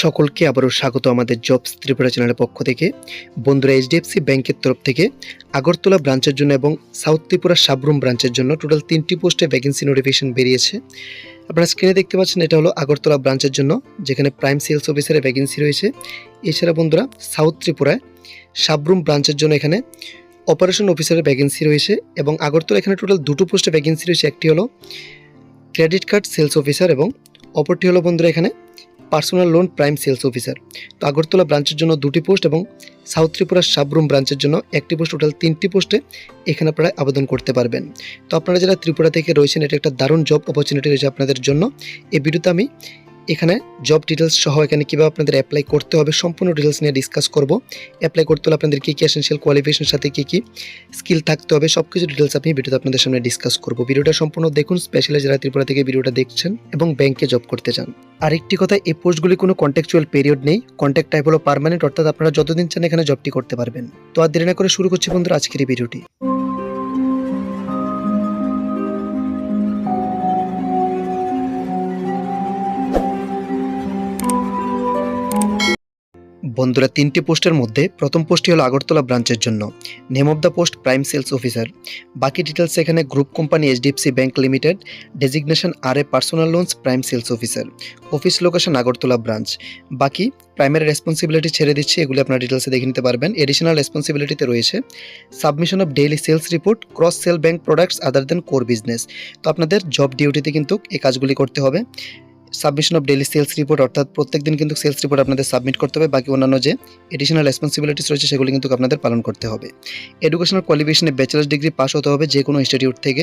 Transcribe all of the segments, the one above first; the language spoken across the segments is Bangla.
সকলকে আবারও স্বাগত আমাদের জবস ত্রিপুরা চ্যানেলের পক্ষ থেকে। বন্ধুরা, এইচডিএফসি ব্যাংকের তরফ থেকে আগরতলা ব্রাঞ্চের জন্য এবং সাউথ ত্রিপুরা সাবরুম ব্রাঞ্চের জন্য টোটাল তিনটি পোস্টে ভ্যাকেন্সি নোটিফিকেশন বেরিয়েছে। আপনারা স্ক্রিনে দেখতে পাচ্ছেন, এটা হলো আগরতলা ব্রাঞ্চের জন্য, যেখানে প্রাইম সেলস অফিসারের ভ্যাকেন্সি রয়েছে। এছাড়া বন্ধুরা, সাউথ ত্রিপুরায় সাবরুম ব্রাঞ্চের জন্য এখানে অপারেশন অফিসারের ভ্যাকেন্সি রয়েছে এবং আগরতলা এখানে টোটাল দুটো পোস্টে ভ্যাকেন্সি রয়েছে। একটি হলো ক্রেডিট কার্ড সেলস অফিসার এবং অপরটি হলো বন্ধুরা এখানে personal loan prime sales officer. তো আগরতলা ব্রাঞ্চের জন্য দুটি পোস্ট এবং সাউথ ত্রিপুরার সাবরুম ব্রাঞ্চের জন্য একটি পোস্ট, টোটাল তিনটি পোস্টে এখানে আপনারা আবেদন করতে পারবেন। তো আপনারা যারা ত্রিপুরা থেকে রয়েছেন, এটা একটা দারুণ জব অপরচুনিটি রয়েছে আপনাদের জন্য। এই ভিডিওতে আমি এখানে জব ডিটেলস সহ এখানে কীভাবে আপনাদের অ্যাপ্লাই করতে হবে সম্পূর্ণ ডিটেলস নিয়ে ডিসকাস করব। অ্যাপ্লাই করতে হলে আপনাদের কী কী এসেন্সিয়াল কোয়ালিফিকেশনের সাথে কী কী স্কিল থাকতে হবে সব কিছু ডিটেলস আমি ভিডিওতে আপনাদের সামনে ডিসকাস করব। ভিডিওটা সম্পূর্ণ দেখুন স্পেশালি যারা ত্রিপুরা থেকে ভিডিওটা দেখছেন এবং ব্যাংকে জব করতে চান। আরেকটি কথা, এই পোস্টগুলি কোনো কন্ট্যাকচুয়াল পিরিয়ড নেই কন্ট্যাক্ট টাইপ হলো পার্মানেন্ট অর্থাৎ আপনারা যতদিন চান এখানে জবটি করতে পারবেন। তো আর দেরি না করে শুরু করছি বন্ধুরা আজকের এই ভিডিওটি বন্ধুরা, তিনটি পোস্টের মধ্যে প্রথম পোস্টটি হলো আগরতলা ব্রাঞ্চের জন্য। Name of the post prime sales officer বাকি ডিটেলস এখানে group company HDFC bank limited designation আর এ personal loans prime sales officer office location Agartala branch. বাকি প্রাইমারি রেসপন্সিবিলিটি ছেড়ে দিচ্ছি, এগুলি আপনারা ডিটেলসে দেখে নিতে পারবেন। এডিশনাল রেসপন্সিবিলিটিতে রয়েছে submission of daily sales report cross sell bank products other than core business তো আপনাদের জব ডিউটিতে কিন্তু এই কাজগুলি করতে হবে। Submission of daily sales report অর্থাৎ প্রত্যেক দিন কিন্তু সেলস রিপোর্ট আপনাদের সাবমিট করতে হবে। বাকি অন্যান্য যে এডিশনাল রেসপন্সিবিলিটিস রয়েছে, সেগুলি কিন্তু আপনাদের পালন করতে হবে। এডুকেশনাল কোয়ালিফিকেশনে ব্যাচেলার্স ডিগ্রি পাস হতে হবে যে কোনো ইনস্টিটিউট থেকে।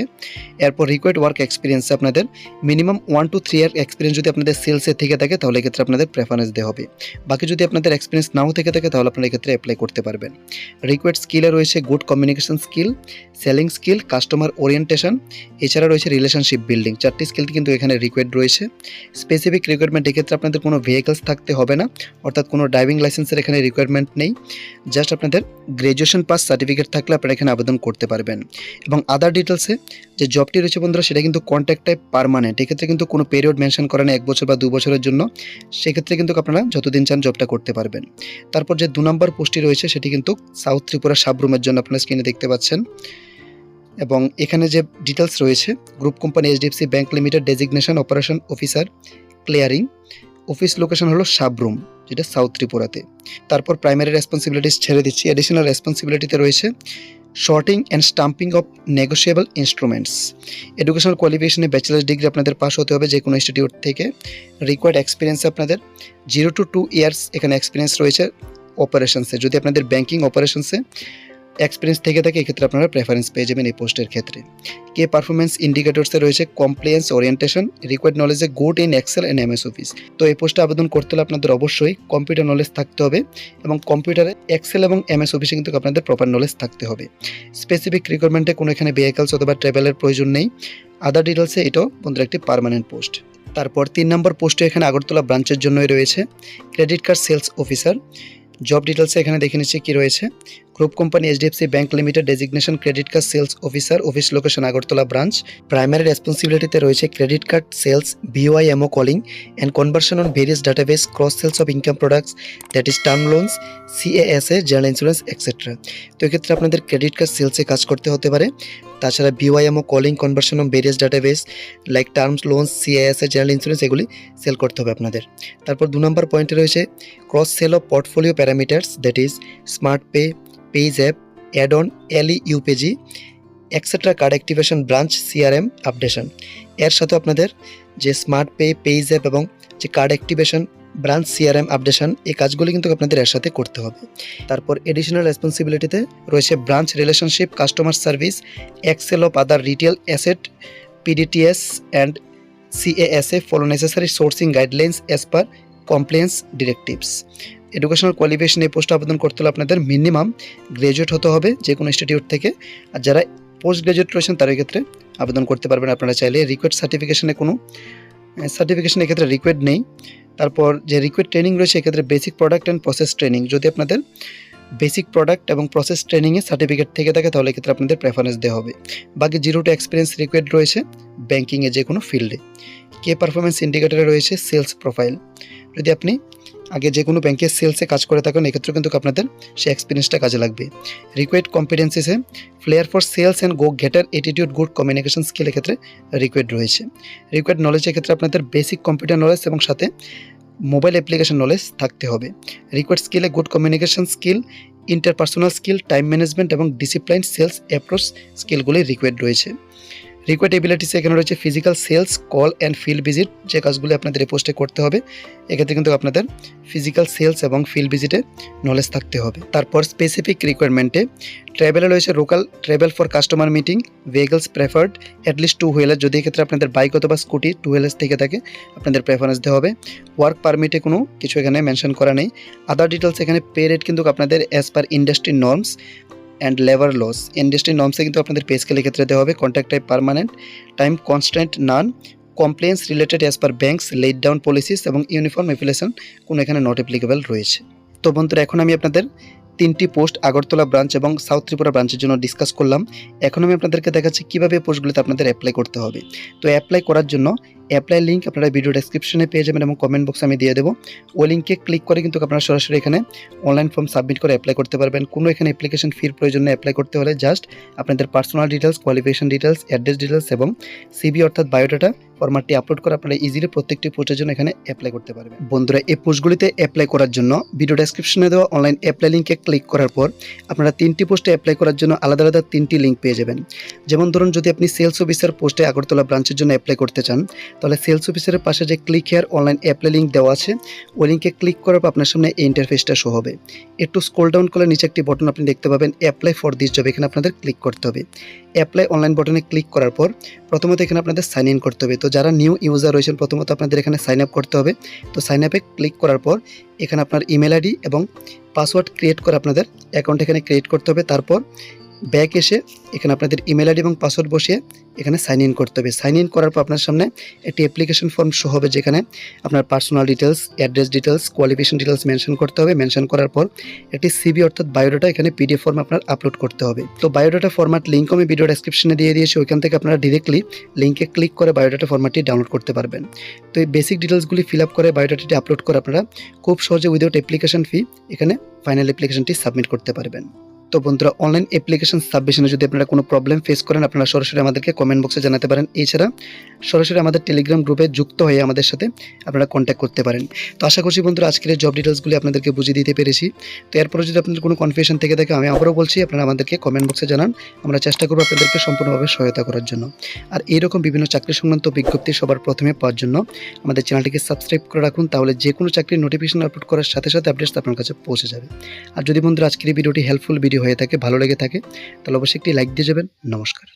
এরপর রিকোয়ার্ড ওয়ার্ক এক্সপিরিয়েন্সে আপনাদের minimum one two three year experience যদি আপনাদের সেলসে থেকে থাকে, তাহলে এক্ষেত্রে আপনাদের প্রেফারেন্স দেওয়া হবে। বাকি যদি আপনাদের এক্সপিরিয়েন্স নাও থেকে থাকে, তাহলে আপনারা এক্ষেত্রে অ্যাপ্লাই করতে পারবেন। রিকোয়ার্ড স্কিলে রয়েছে good communication skill selling skill customer orientation এছাড়া রয়েছে রিলেশনশিপ বিল্ডিং চারটি স্কিল কিন্তু এখানে রিকোয়ার্ড রয়েছে। স্পেসিফিক রিকোয়ারমেন্ট এক্ষেত্রে আপনাদের কোনো ভেহিকলস থাকতে হবে না, অর্থাৎ কোনো ড্রাইভিং লাইসেন্সের এখানে রিকোয়ারমেন্ট নেই। জাস্ট আপনাদের গ্র্যাজুয়েশন পাস সার্টিফিকেট থাকলে আপনারা এখানে আবেদন করতে পারবেন। এবং আদার ডিটেলসে যে জবটি রয়েছে বন্ধুরা, সেটা কিন্তু কন্ট্যাক্ট টাইপ পারমানেন্ট এক্ষেত্রে কিন্তু কোনো পিরিয়ড মেনশন করে না এক বছর বা দু বছরের জন্য। সেক্ষেত্রে কিন্তু আপনারা যতদিন চান জবটা করতে পারবেন। তারপর যে দু নম্বর পোস্টটি রয়েছে, সেটি কিন্তু সাউথ ত্রিপুরা সাবরুমের জন্য আপনারা স্ক্রিনে দেখতে পাচ্ছেন। এবং এখানে যে ডিটেলস রয়েছে group company HDFC bank limited designation operation officer clearing office location হলো সাবরুম, যেটা সাউথ ত্রিপুরাতে। তারপর প্রাইমারি রেসপন্সিবিলিটিস ছেড়ে দিচ্ছি। অ্যাডিশনাল রেসপন্সিবিলিটিতে রয়েছে sorting and stamping of negotiable instruments educational কোয়ালিফিকেশনে bachelor degree আপনাদের পাস হতে হবে যে কোনো ইনস্টিটিউট থেকে। রিকোয়ার্ড এক্সপিরিয়েন্স আপনাদের জিরো টু টু ইয়ার্স এখানে এক্সপিরিয়েন্স রয়েছে অপারেশনসে যদি আপনাদের ব্যাঙ্কিং অপারেশনসে এক্সপিরিয়েন্স থেকে থাকে এক্ষেত্রে আপনারা প্রেফারেন্স পেয়ে যাবেন এই পোস্টের ক্ষেত্রে কে পারফরমেন্স ইন্ডিকেটরসে রয়েছে compliance orientation required নলেজে good in Excel and MS office তো এই পোস্টে আবেদন করতে হলে আপনাদের অবশ্যই কম্পিউটার নলেজ থাকতে হবে এবং কম্পিউটারে এক্সেল এবং এমএস অফিসে কিন্তু আপনাদের প্রপার নলেজ থাকতে হবে স্পেসিফিক রিকোয়ারমেন্টে কোনো এখানে ভেহিকলস অথবা ট্রাভেলের প্রয়োজন নেই। আদার ডিটেলসে এটাও বন্ধুরা একটি পারমানেন্ট পোস্ট তারপর তিন নম্বর পোস্টে এখানে আগরতলা ব্রাঞ্চের জন্যই রয়েছে। Credit card sales officer job ডিটেলসে এখানে দেখে নিচ্ছি কী রয়েছে। Group company HDFC bank limited designation credit card sales officer office location Agartala branch primary রেসপন্সিবিলিটিতে রয়েছে credit card sales BOI MO calling and conversion on various database cross sales of income products that is term loans CASA general insurance etcetera তো এক্ষেত্রে আপনাদের ক্রেডিট কার্ড সেলসে কাজ করতে হতে পারে। তাছাড়া BOIMO calling conversion of various database like terms loans CASA general insurance এগুলি সেল করতে হবে আপনাদের। তারপর দু নম্বর পয়েন্টে রয়েছে cross sell of portfolio parameters that is smart pay page app add on LE UPG etcetera card activation branch CRM updation এর সাথে আপনাদের যে স্মার্ট পে পেজ অ্যাপ এবং যে card activation branch CRM updation, এই কাজগুলি কিন্তু আপনাদের এর সাথে করতে হবে। তারপর এডিশনাল রেসপন্সিবিলিটিতে রয়েছে branch relationship customer service excel of other retail asset PDTS and CASA follow necessary sourcing guidelines as per compliance directives educational qualification এই পোস্টে আবেদন করতে হলে আপনাদের মিনিমাম গ্রাজুয়েট হতে হবে যে কোনো ইনস্টিটিউট থেকে। আর যারা পোস্ট গ্রাজুয়েট রয়েছেন, তার ক্ষেত্রে আবেদন করতে পারবেন। আপনারা চাইলে রিকোয়েড সার্টিফিকেশনে কোনো সার্টিফিকেশন এক্ষেত্রে রিকোয়েড নেই। তারপর যে রিকুইড ট্রেনিং রয়েছে, এক্ষেত্রে basic product and process training যদি আপনাদের বেসিক প্রোডাক্ট এবং প্রসেস ট্রেনিংয়ে সার্টিফিকেট থেকে থাকে, তাহলে এক্ষেত্রে আপনাদের প্রেফারেন্স দেওয়া হবে। বাকি জিরো টু এক্সপিরিয়েন্স রিকুয়েড রয়েছে ব্যাঙ্কিংয়ে যে কোনো ফিল্ডে কে পারফরমেন্স ইন্ডিকেটারে রয়েছে সেলস প্রোফাইল যদি আপনি আগে যে কোনো ব্যাংকের সেলসে কাজ করে থাকেন এক্ষেত্রে কিন্তু আপনাদের সেই এক্সপিরিয়েন্সটা কাজে লাগবে। Required কম্পিটেন্সিসে flair for sales and go getter attitude good communication skill এক্ষেত্রে রিকোয়ার্ড রয়েছে। রিকোয়েড নলেজের ক্ষেত্রে আপনাদের বেসিক কম্পিউটার নলেজ এবং সাথে মোবাইল অ্যাপ্লিকেশন নলেজ থাকতে হবে। Required স্কিলে good communication skill interpersonal skill time management এবং ডিসিপ্লাইন সেলস অ্যাপ্রোচ স্কিলগুলি রিকোয়ার্ড রয়েছে। রিকোয়ার্ড এবিলিটিস এখানে রয়েছে physical sales call and field visit যে কাজগুলি আপনাদের এই পোস্টে করতে হবে। এক্ষেত্রে কিন্তু আপনাদের ফিজিক্যাল সেলস এবং ফিল্ড ভিজিটে নলেজ থাকতে হবে। তারপর স্পেসিফিক রিকোয়ারমেন্টে ট্রাভেলে রয়েছে local travel for customer meeting vehicles preferred at least two wheeler যদি এক্ষেত্রে আপনাদের বাইক অথবা স্কুটি টু হুইলার্স থেকে থাকে, আপনাদের প্রেফারেন্স দেওয়া হবে। ওয়ার্ক পারমিটে কোনো কিছু এখানে মেনশন করা নেই। আদার ডিটেলস এখানে পে রেট কিন্তু আপনাদের as per industry norms and labour laws industry নর্মসে কিন্তু আপনাদের পে স্কেলের ক্ষেত্রে দেওয়া হবে contract type permanent time constant non compliance related as per banks laid down policies এবং ইউনিফর্ম এফিলেশন কোনো এখানে নট অ্যাপ্লিকেবল রয়েছে। তো বন্ধুরা, এখন আমি আপনাদের তিনটি পোস্ট আগরতলা ব্রাঞ্চ এবং সাউথ ত্রিপুরা ব্রাঞ্চের জন্য ডিসকাস করলাম। এখন আমি আপনাদেরকে দেখাচ্ছি কীভাবে পোস্টগুলিতে আপনাদের অ্যাপ্লাই করতে হবে। তো অ্যাপ্লাই করার জন্য অ্যাপ্লাই লিঙ্ক আপনারা ভিডিও ডেসক্রিপশনে পেয়ে যাবেন এবং কমেন্ট বক্সে আমি দিয়ে দেবো। ওই লিঙ্কে ক্লিক করে কিন্তু আপনারা সরাসরি এখানে অনলাইন ফর্ম সাবমিট করে অ্যাপ্লাই করতে পারবেন। কোনো এখানে অ্যাপ্লিকেশন ফির প্রয়োজন অ্যাপ্লাই করতে হলে জাস্ট আপনাদের personal details qualification details address details এবং সিবি অর্থাৎ বায়োডাটা ফরম্যাটটি আপলোড করে আপনারা ইজিলি প্রত্যেকটি পোস্টের জন্য এখানে অ্যাপ্লাই করতে পারবেন। বন্ধুরা, এই পোস্টগুলিতে অ্যাপ্লাই করার জন্য ভিডিও ডেসক্রিপশনে দেওয়া অনলাইন অ্যাপ্লাই লিঙ্কে ক্লিক করার পর আপনারা তিনটি পোস্টে অ্যাপ্লাই করার জন্য আলাদা আলাদা তিনটি লিঙ্ক পেয়ে যাবেন। যেমন ধরুন, যদি আপনি সেলস অফিসার পোস্টে আগরতলা ব্রাঞ্চের জন্য অ্যাপ্লাই করতে চান তাহলে সেলস অফিসারের পাশে যে click here online apply link দেওয়া আছে, ওই লিঙ্কে ক্লিক করার পর আপনার সামনে এই ইন্টারফেসটা শো হবে। একটু স্ক্রল ডাউন করলে নিচে একটি বটন আপনি দেখতে পাবেন অ্যাপ্লাই ফর দিস জব এখানে আপনাদের ক্লিক করতে হবে। অ্যাপ্লাই অনলাইন বটনে ক্লিক করার পর প্রথমত এখানে আপনাদের সাইন ইন করতে হবে। তো যারা নিউ ইউজার রয়েছেন, প্রথমত আপনাদের এখানে সাইন আপ করতে হবে। তো সাইন আপে ক্লিক করার পর এখানে আপনার ইমেল আইডি এবং পাসওয়ার্ড ক্রিয়েট করে আপনাদের অ্যাকাউন্ট এখানে ক্রিয়েট করতে হবে। তারপর ব্যাক এসে এখানে আপনাদের ইমেল আইডি এবং পাসওয়ার্ড বসিয়ে এখানে সাইন ইন করতে হবে। সাইন ইন করার পর আপনার সামনে একটি অ্যাপ্লিকেশন ফর্ম শো হবে যেখানে আপনার personal details address details qualification details mention করতে হবে। মেনশন করার পর একটি সিবি অর্থাৎ বায়োডাটা এখানে পিডিএফ ফর্ম আপনার আপলোড করতে হবে। তো বায়োডাটা ফরম্যাট লিঙ্ক আমি ভিডিও ডেসক্রিপশনে দিয়ে দিয়েছি। ওইখান থেকে আপনারা ডিরেক্টলি লিঙ্কে ক্লিক করে বায়োডাটা ফরম্যাটটি ডাউনলোড করতে পারবেন। তো এই বেসিক ডিটেলসগুলি ফিল আপ করে বায়োডাটাটি আপলোড করে আপনারা খুব সহজে উইদাউট অ্যাপ্লিকেশন ফি এখানে ফাইনাল অ্যাপ্লিকেশনটি সাবমিট করতে পারবেন। তো বন্ধুরা অনলাইন অ্যাপ্লিকেশন সাবমিশনে যদি আপনারা কোনো প্রবলেম ফেস করেন, আপনারা সরাসরি আমাদেরকে কমেন্ট বক্সে জানাতে পারেন। এছাড়া সরাসরি আমাদের টেলিগ্রাম গ্রুপে যুক্ত হয়ে আমাদের সাথে আপনারা কন্ট্যাক্ট করতে পারেন। তো আশা করছি বন্ধুরা, আজকের জব ডিটেলসগুলি আপনাদেরকে বুঝিয়ে দিতে পেরেছি। তো এরপরে যদি আপনাদের কোনো কনফিউশন থেকে থাকে, আমি আবারও বলছি, আপনারা আমাদেরকে কমেন্ট বক্সে জানান। আমরা চেষ্টা করব আপনাদেরকে সম্পূর্ণভাবে সহায়তা করার জন্য। আর এইরকম বিভিন্ন চাকরি সংক্রান্ত বিজ্ঞপ্তি সবার প্রথমে পাওয়ার জন্য আমাদের চ্যানেলটিকে সাবস্ক্রাইব করে রাখুন, তাহলে যে কোনো চাকরির নোটিফিকেশন আপলোড করার সাথে সাথে আপডেটস আপনার কাছে পৌঁছে যাবে। আর যদি বন্ধুরা, আজকের ভিডিওটি হেল্পফুল ভিডিও হয়ে থাকে ভালো লেগে থাকে তাহলে অবশ্যই একটি লাইক দিয়ে যাবেন। নমস্কার।